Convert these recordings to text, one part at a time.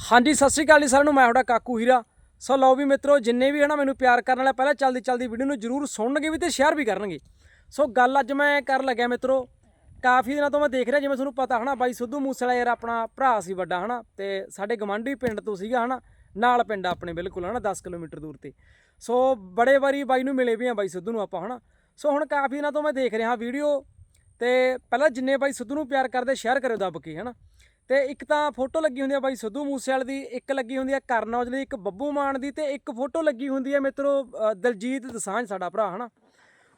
ਹਾਂਜੀ, ਸਤਿ ਸ਼੍ਰੀ ਅਕਾਲ ਜੀ ਸਾਰਿਆਂ ਨੂੰ, ਮੈਂ ਤੁਹਾਡਾ ਕਾਕੂ ਹੀਰਾ। ਸੋ ਲਓ ਵੀ ਮਿੱਤਰੋ, ਜਿੰਨੇ ਵੀ ਹਨਾ ਮੈਨੂੰ ਪਿਆਰ ਕਰਨ ਵਾਲਾ, ਪਹਿਲਾਂ ਚੱਲਦੀ ਚੱਲਦੀ ਵੀਡੀਓ ਨੂੰ ਜਰੂਰ ਸੁਣਨਗੇ ਵੀ ਤੇ ਸ਼ੇਅਰ ਵੀ ਕਰਨਗੇ। ਸੋ ਗੱਲ ਅੱਜ ਮੈਂ ਕਰਨ ਲੱਗਿਆ ਮਿੱਤਰੋ, ਕਾਫੀ ਦਿਨਾਂ ਤੋਂ ਮੈਂ ਦੇਖ ਰਿਹਾ, ਜਿਵੇਂ ਤੁਹਾਨੂੰ ਪਤਾ ਹਨਾ, ਬਾਈ ਸਿੱਧੂ ਮੂਸੇਵਾਲਾ ਯਾਰ ਆਪਣਾ ਭਰਾ ਸੀ ਵੱਡਾ ਹਨਾ, ਤੇ ਸਾਡੇ ਗਵਾਂਢੀ ਪਿੰਡ ਤੋਂ ਸੀਗਾ ਹਨਾ, ਨਾਲ ਪਿੰਡ ਆਪਣੇ ਬਿਲਕੁਲ ਹਨਾ 10 ਕਿਲੋਮੀਟਰ ਦੂਰ ਤੇ। ਸੋ ਬੜੇ ਵਾਰੀ ਬਾਈ ਨੂੰ ਮਿਲੇ ਵੀ ਆ ਬਾਈ ਸਿੱਧੂ ਨੂੰ ਆਪਾਂ ਹਨਾ। ਸੋ ਹੁਣ ਕਾਫੀ ਦਿਨਾਂ ਤੋਂ ਮੈਂ ਦੇਖ ਰਿਹਾ ਵੀਡੀਓ, ਤੇ ਪਹਿਲਾਂ ਜਿੰਨੇ ਬਾਈ ਸਿੱਧੂ ਨੂੰ ਪਿਆਰ ਕਰਦੇ ਸ਼ੇਅਰ ਕਰਿਓ ਦੱਬ ਕੇ ਹਨਾ। ਤੇ ਇੱਕ ਤਾਂ ਫੋਟੋ ਲੱਗੀ ਹੁੰਦੀ ਆ ਬਾਈ ਸਿੱਧੂ ਮੂਸੇਵਾਲੇ ਦੀ, ਇੱਕ ਲੱਗੀ ਹੁੰਦੀ ਆ ਕਰਨ ਔਜਲੇ ਦੀ, ਇੱਕ ਬੱਬੂ ਮਾਨ ਦੀ ਤੇ ਇੱਕ ਫੋਟੋ ਲੱਗੀ ਹੁੰਦੀ ਆ ਮਿੱਤਰੋ ਦਲਜੀਤ ਦਸਾਂਝ ਸਾਡਾ ਭਰਾ, ਹਨਾ?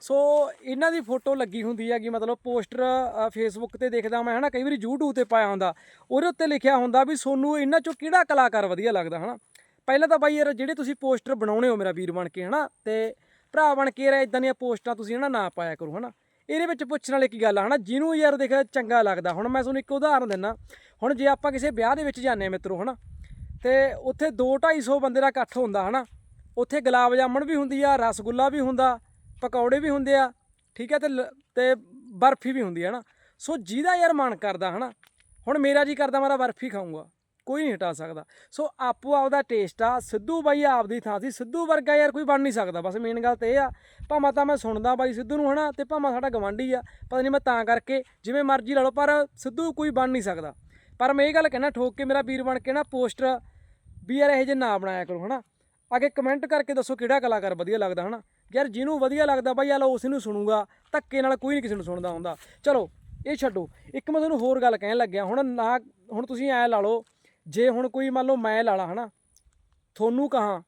ਸੋ ਇਹਨਾਂ ਦੀ ਫੋਟੋ ਲੱਗੀ ਹੁੰਦੀ ਹੈਗੀ ਮਤਲਬ ਪੋਸਟਰ ਫੇਸਬੁੱਕ ਤੇ ਦੇਖਦਾ ਮੈਂ, ਹਨਾ? ਕਈ ਵਾਰੀ YouTube ਤੇ ਪਾਇਆ ਹੁੰਦਾ। ਉਹਦੇ ਉੱਤੇ ਲਿਖਿਆ ਹੁੰਦਾ ਵੀ ਸੋਨੂੰ ਇਹਨਾਂ ਚੋਂ ਕਿਹੜਾ ਕਲਾਕਾਰ ਵਧੀਆ ਲੱਗਦਾ, ਹਨਾ? ਪਹਿਲਾਂ ਤਾਂ ਬਾਈ ਯਾਰ ਜਿਹੜੇ ਤੁਸੀਂ ਪੋਸਟਰ ਬਣਾਉਣੇ ਹੋ ਮੇਰਾ ਵੀਰ ਬਣ ਕੇ, ਹਨਾ? ਤੇ ਭਰਾ ਬਣ ਕੇ ਯਾਰ ਇਦਾਂ ਦੀਆਂ ਪੋਸਟਾਂ ਤੁਸੀਂ, ਹਨਾ, ਨਾ ਪਾਇਆ ਕਰੋ, ਹਨਾ? ਇਹਦੇ ਵਿੱਚ ਪੁੱਛਣ ਵਾਲੀ ਕੀ ਗੱਲ ਆ, ਹਨਾ? ਜਿਹਨੂੰ ਯਾਰ ਦੇਖ, ਚੰਗਾ ਲੱਗਦਾ। ਹੁਣ ਮੈਂ ਤੁਹਾਨੂੰ ਇੱਕ ਉਦਾਹਰਨ ਦਿੰਨਾ। ਹੁਣ ਜੇ ਆਪਾਂ ਕਿਸੇ ਵਿਆਹ ਦੇ ਵਿੱਚ ਜਾਂਦੇ ਆ ਮਿੱਤਰੋ, ਹਨਾ? ਤੇ ਉੱਥੇ 2 250 ਬੰਦੇ ਦਾ ਇਕੱਠ ਹੁੰਦਾ, ਹਨਾ? ਉੱਥੇ ਗੁਲਾਬ ਜਾਮਣ ਵੀ ਹੁੰਦੀ ਆ, ਰਸਗੁੱਲਾ ਵੀ ਹੁੰਦਾ, ਪਕੌੜੇ ਵੀ ਹੁੰਦੇ ਆ, ਠੀਕ ਹੈ ਤੇ ਲ- ਤੇ ਬਰਫੀ ਵੀ ਹੁੰਦੀ ਹੈ ਨਾ ਸੋ ਜਿਹਦਾ ਯਾਰ ਮਨ ਕਰਦਾ, ਹਨਾ? ਹੁਣ ਮੇਰਾ ਜੀ ਕਰਦਾ, ਮੇਰਾ ਬਰਫੀ ਖਾਊਂਗਾ। ਕੋਈ ਨਹੀਂ ਹਟਾ ਸਕਦਾ। ਸੋ ਆਪੋ ਆਪਦਾ ਟੇਸਟ ਆ, ਸਿੱਧੂ ਬਾਈ ਆਪਦੀ ਥਾਂ ਸੀ। ਸਿੱਧੂ ਵਰਗਾ ਯਾਰ ਕੋਈ ਬਣ ਨਹੀਂ ਸਕਦਾ। ਬਸ ਮੇਨ ਗੱਲ ਤੇ ਇਹ ਆ, ਭਾਵੇਂ ਤਾਂ ਮੈਂ ਸੁਣਦਾ ਬਾਈ ਸਿੱਧੂ ਨੂੰ ਹਨਾ, ਤੇ ਭਾਵੇਂ ਸਾਡਾ ਗਵਾਂਢੀ ਆ, ਪਤਾ ਨਹੀਂ ਮੈਂ ਤਾਂ ਕਰਕੇ ਜਿਵੇਂ ਮਰਜ਼ੀ ਲਾ ਲਓ, ਪਰ ਸਿੱਧੂ ਕੋਈ ਬਣ ਨਹੀਂ ਸਕਦਾ। ਪਰ ਮੈਂ ਇਹ ਗੱਲ ਕਹਿਣਾ, ਠੋਕ ਕੇ ਮੇਰਾ ਵੀਰ ਬਣ ਕੇ ਨਾ ਪੋਸਟਰ ਵੀ ਯਾਰ ਇਹੋ ਜਿਹੇ ਨਾ ਬਣਾਇਆ ਕਰੋ ਹਨਾ। ਅੱਗੇ ਕਮੈਂਟ ਕਰਕੇ ਦੱਸੋ ਕਿਹੜਾ ਕਲਾਕਾਰ ਵਧੀਆ ਲੱਗਦਾ ਹਨਾ। ਯਾਰ ਜਿਹਨੂੰ ਵਧੀਆ ਲੱਗਦਾ ਬਾਈ ਆਲਾ ਉਸ ਨੂੰ ਸੁਣੂਗਾ। ਧੱਕੇ ਨਾਲ ਕੋਈ ਨਹੀਂ ਕਿਸੇ ਨੂੰ ਸੁਣਦਾ ਹੁੰਦਾ। ਚਲੋ, ਇਹ ਛੱਡੋ। ਇੱਕ ਮੈਂ ਤੁਹਾਨੂੰ ਹੋਰ ਗੱਲ ਕਹਿਣ ਲੱਗਿਆ, ਹੁਣ ਨਾ, ਹੁਣ ਤੁਸੀਂ ਐ ਲਾ ਲਓ ਜੇ ਹੁਣ ਕੋਈ ਮੰਨ ਲਓ ਮੈਂ ਲਾ ਲਾ, ਹਨਾ, ਤੁਹਾਨੂੰ ਕਹਾਂ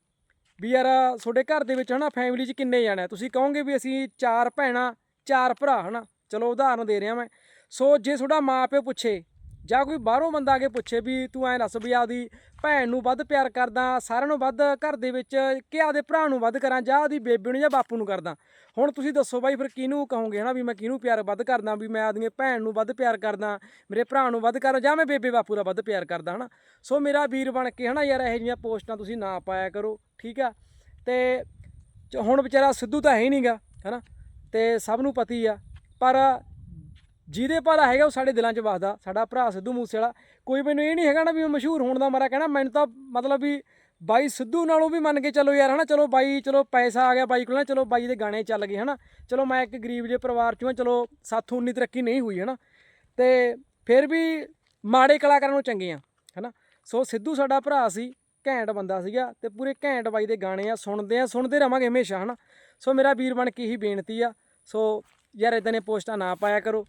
ਵੀ ਯਾਰ ਤੁਹਾਡੇ ਘਰ ਦੇ ਵਿੱਚ, ਹਨਾ ਫੈਮਿਲੀ 'ਚ ਕਿੰਨੇ ਜਾਣੇ ਤੁਸੀਂ ਕਹੋਗੇ ਵੀ ਅਸੀਂ ਚਾਰ ਭੈਣਾਂ, ਚਾਰ ਭਰਾ, ਹਨਾ, ਚਲੋ ਉਦਾਹਰਨ ਦੇ ਰਿਹਾ ਮੈਂ। ਸੋ ਜੇ ਤੁਹਾਡਾ ਮਾਂ ਪਿਓ ਪੁੱਛੇ ਜਾਂ ਕੋਈ ਬਾਹਰੋਂ ਬੰਦਾ ਆ ਕੇ ਪੁੱਛੇ ਵੀ ਤੂੰ ਐਂ ਦੱਸ ਵੀ ਆਪਦੀ ਭੈਣ ਨੂੰ ਵੱਧ ਪਿਆਰ ਕਰਦਾ, ਸਾਰਿਆਂ ਨੂੰ ਵੱਧ ਘਰ ਦੇ ਵਿੱਚ ਕਿ ਆਪਦੇ ਭਰਾ ਨੂੰ ਵੱਧ ਕਰਾਂ ਜਾਂ ਆਪਦੀ ਬੇਬੇ ਨੂੰ ਜਾਂ ਬਾਪੂ ਨੂੰ ਕਰਦਾ। ਹੁਣ ਤੁਸੀਂ ਦੱਸੋ ਬਾਈ ਫਿਰ ਕਿਹਨੂੰ ਕਹੋਗੇ ਹਨਾ ਵੀ ਮੈਂ ਕਿਹਨੂੰ ਪਿਆਰ ਵੱਧ ਕਰਦਾ ਵੀ ਮੈਂ ਆਪਦੀ ਭੈਣ ਨੂੰ ਵੱਧ ਪਿਆਰ ਕਰਦਾ, ਮੇਰੇ ਭਰਾ ਨੂੰ ਵੱਧ ਕਰਦਾ ਜਾਂ ਮੈਂ ਬੇਬੇ ਬਾਪੂ ਦਾ ਵੱਧ ਪਿਆਰ ਕਰਦਾ ਹਨਾ। ਸੋ ਮੇਰਾ ਵੀਰ ਬਣ ਕੇ ਹਨਾ ਯਾਰ ਇਹੋ ਜਿਹੀਆਂ ਪੋਸਟਾਂ ਤੁਸੀਂ ਨਾ ਪਾਇਆ ਕਰੋ, ਠੀਕ ਆ? ਤੇ ਚ- ਹੁਣ ਵਿਚਾਰਾ ਸਿੱਧੂ ਤਾਂ ਹੈ ਹੀ ਨਹੀਂਗਾ ਹਨਾ, ਤੇ ਸਭ ਨੂੰ ਪਤੀ ਆ, ਪਰ ਜਿਹਦੇ ਭਲਾ ਹੈਗਾ ਉਹ ਸਾਡੇ ਦਿਲਾਂ 'ਚ ਵਸਦਾ, ਸਾਡਾ ਭਰਾ ਸਿੱਧੂ ਮੂਸੇਵਾਲਾ। ਕੋਈ ਮੈਨੂੰ ਇਹ ਨਹੀਂ ਹੈਗਾ ਨਾ ਵੀ ਮੈਂ ਮਸ਼ਹੂਰ ਹੋਣ ਦਾ ਮਾਰਾ ਕਹਿਣਾ, ਮੈਨੂੰ ਤਾਂ ਮਤਲਬ ਵੀ ਬਾਈ ਸਿੱਧੂ ਨਾਲੋਂ ਵੀ ਮੰਨ ਕੇ ਚੱਲੋ ਯਾਰ, ਹਨਾ, ਚਲੋ ਬਾਈ, ਚਲੋ ਪੈਸਾ ਆ ਗਿਆ ਬਾਈ ਕੋਲ ਨਾ ਚਲੋ ਬਾਈ ਦੇ ਗਾਣੇ ਚੱਲ ਗਏ, ਹਨਾ, ਚਲੋ ਮੈਂ ਇੱਕ ਗਰੀਬ ਜਿਹੇ ਪਰਿਵਾਰ ਚੋਂ ਚਲੋ ਸਾਥੋਂ ਉਨੀ ਤਰੱਕੀ ਨਹੀਂ ਹੋਈ, ਹਨਾ, ਤੇ ਫਿਰ ਵੀ ਮਾੜੇ ਕਲਾਕਾਰਾਂ ਨੂੰ ਚੰਗੇ ਆ, ਹਨਾ, ਸੋ ਸਿੱਧੂ ਸਾਡਾ ਭਰਾ ਸੀ, ਘੈਂਟ ਬੰਦਾ ਸੀਗਾ ਤੇ ਪੂਰੇ ਘੈਂਟ ਬਾਈ ਦੇ ਗਾਣੇ ਆ, ਸੁਣਦੇ ਆ, ਸੁਣਦੇ ਰਵਾਂਗੇ ਹਮੇਸ਼ਾ, ਹਨਾ, ਸੋ ਮੇਰਾ ਵੀਰ ਬਣ ਕੇ ਹੀ ਬੇਨਤੀ ਆ, ਸੋ ਯਾਰ ਇਦਾਂ ਨੇ ਪੋਸਟਾਂ ਨਾ ਪਾਇਆ ਕਰੋ।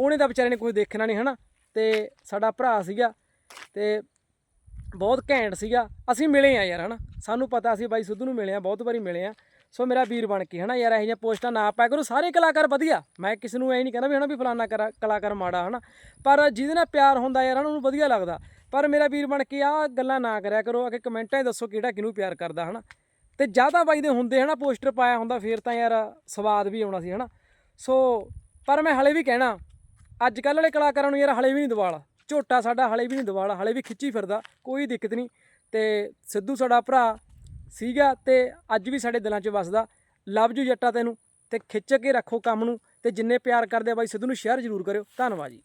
ਉਹਨੇ ਤਾਂ ਵਿਚਾਰੇ ਨੇ ਕੋਈ ਦੇਖਣਾ ਨਹੀਂ, ਹਨਾ? ਤੇ ਸਾਡਾ ਭਰਾ ਸੀਗਾ ਤੇ ਬਹੁਤ ਘੈਂਟ ਸੀਗਾ। ਅਸੀਂ ਮਿਲੇ ਆ ਯਾਰ, ਹਨਾ? ਸਾਨੂੰ ਪਤਾ ਸੀ ਬਾਈ ਸਿੱਧੂ ਨੂੰ ਮਿਲੇ ਆ, ਬਹੁਤ ਵਾਰੀ ਮਿਲੇ ਆ। ਸੋ ਮੇਰਾ ਵੀਰ ਬਣ ਕੇ, ਹਨਾ? ਯਾਰ ਇਹੋ ਜਿਹੀਆਂ ਪੋਸਟਾਂ ਨਾ ਪਾਇਆ ਕਰੋ। ਸਾਰੇ ਕਲਾਕਾਰ ਵਧੀਆ। ਮੈਂ ਕਿਸੇ ਨੂੰ ਐ ਨਹੀਂ ਕਹਿੰਦਾ ਵੀ, ਹਨਾ, ਵੀ ਫਲਾਨਾ ਕਰਾ- ਕਲਾਕਾਰ ਮਾੜਾ, ਹਨਾ? ਪਰ ਜਿਹਦੇ ਨਾਲ ਪਿਆਰ ਹੁੰਦਾ ਯਾਰ, ਹਨਾ, ਉਹਨੂੰ ਵਧੀਆ ਲੱਗਦਾ। ਪਰ ਮੇਰਾ ਵੀਰ ਬਣ ਕੇ ਆ ਗੱਲਾਂ ਨਾ ਕਰਿਆ ਕਰੋ। ਅੱਗੇ ਕਮੈਂਟਾਂ 'ਚ ਦੱਸੋ ਕਿਹੜਾ ਕਿਹਨੂੰ ਪਿਆਰ ਕਰਦਾ, ਹਨਾ? ਤੇ ਜ਼ਿਆਦਾ ਬਾਈ ਦੇ ਹੁੰਦੇ, ਹਨਾ, ਪੋਸਟਰ ਪਾਇਆ ਹੁੰਦਾ, ਫੇਰ ਤਾਂ ਯਾਰ ਸਵਾਦ ਵੀ ਆਉਣਾ ਸੀ, ਹਨਾ? ਸੋ, ਪਰ ਮੈਂ ਹਲੇ ਵੀ ਕਹਿਣਾ ਅੱਜ ਕੱਲ੍ਹ ਵਾਲੇ ਕਲਾਕਾਰਾਂ ਨੂੰ ਯਾਰ ਹਲੇ ਵੀ ਨਹੀਂ ਦਵਾਲ। ਝੋਟਾ ਸਾਡਾ ਹਲੇ ਵੀ ਨਹੀਂ ਦਵਾਲ, ਹਲੇ ਵੀ ਖਿੱਚੀ ਫਿਰਦਾ, ਕੋਈ ਦਿੱਕਤ ਨਹੀਂ। ਤੇ ਸਿੱਧੂ ਸਾਡਾ ਭਰਾ ਸੀਗਾ ਤੇ ਅੱਜ ਵੀ ਸਾਡੇ ਦਿਲਾਂ 'ਚ ਵੱਸਦਾ। ਲਵ ਜੂ ਜੱਟਾ ਤੈਨੂੰ ਤੇ ਖਿੱਚ ਕੇ ਰੱਖੋ ਕੰਮ ਨੂੰ ਤੇ ਜਿੰਨੇ ਪਿਆਰ ਕਰਦੇ ਆ ਬਾਈ ਸਿੱਧੂ ਨੂੰ ਸ਼ੇਅਰ ਜ਼ਰੂਰ ਕਰਿਓ। ਧੰਨਵਾਦ ਜੀ।